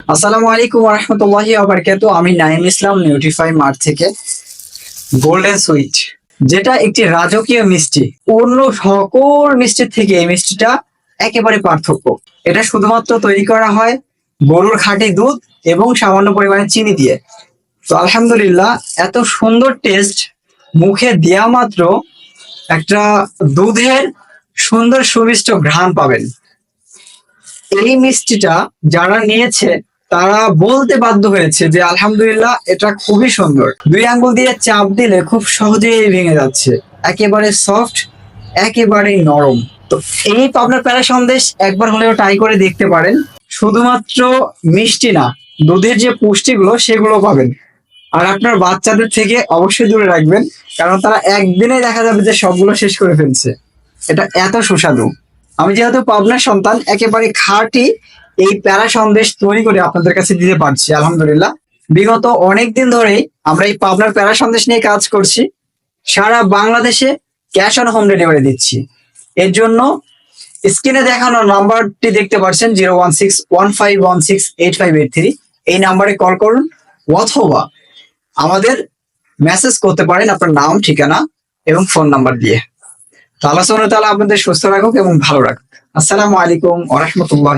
আসসালামু আলাইকুম রহমতুল্লাহি আবরকাত আমি নাইম ইসলাম নিউট্রিফাই মার্ট থেকে। গোল্ডেন সুইট যেটা একটি রাজকীয় মিষ্টি। অন্য সকল মিষ্টির থেকে এই মিষ্টিটা একেবারে পার্থক্য। এটা শুধুমাত্র তৈরি করা হয় গরুর খাঁটি দুধ এবং সামান্য পরিমাণে চিনি দিয়ে। তো আলহামদুলিল্লাহ, এত সুন্দর টেস্ট মুখে দেয়া মাত্র একটা দুধের সুন্দর সুমিষ্ট ঘ্রাণ পাবেন। এই মিষ্টিটা যারা নিয়েছে, তারা বলতে বাধ্য হয়েছে যে, আলহামদুলিল্লাহ, এটা খুবই সুন্দর। দুই আঙ্গুল দিয়ে চাপ দিলে খুব সহজেই ভেঙে যাচ্ছে। একেবারে সফট, একেবারেই নরম। তো এই পাবনার প্যারা সন্দেশ একবার হলেও ট্রাই করে দেখতে পারেন। শুধুমাত্র মিষ্টি না, দুধের যে পুষ্টিগুলো, সেগুলো পাবেন। আর আপনার বাচ্চাদের থেকে অবশ্যই দূরে রাখবেন, কারণ তারা একদিনে দেখা যাবে যে সবগুলো শেষ করে ফেলছে। এটা এত সুস্বাদু। আমি যেহেতু পাবনার সন্তান, একেবারে খাঁটি এই প্যারা সন্দেশ তৈরি করে আপনাদের কাছে দিতে পারছি, আলহামদুলিল্লাহ। বিগত অনেক দিন ধরেই আমরা এই পাবনার প্যারা সন্দেশ নিয়ে কাজ করছি। সারা বাংলাদেশে ক্যাশ অন হোম ডেলিভারি দিচ্ছি। এর জন্য স্ক্রিনে দেখানো নাম্বারটি দেখতে পাচ্ছেন zero one six one five one six eight five eight three. এই নাম্বারে কল করুন, অথবা আমাদের মেসেজ করতে পারেন, আপনার নাম, ঠিকানা এবং ফোন নাম্বার দিয়ে। তো আল্লাহ তালা আপনাদের সুস্থ রাখুক এবং ভালো রাখুক। আসসালামু আলাইকুম আহমতুল্লাহ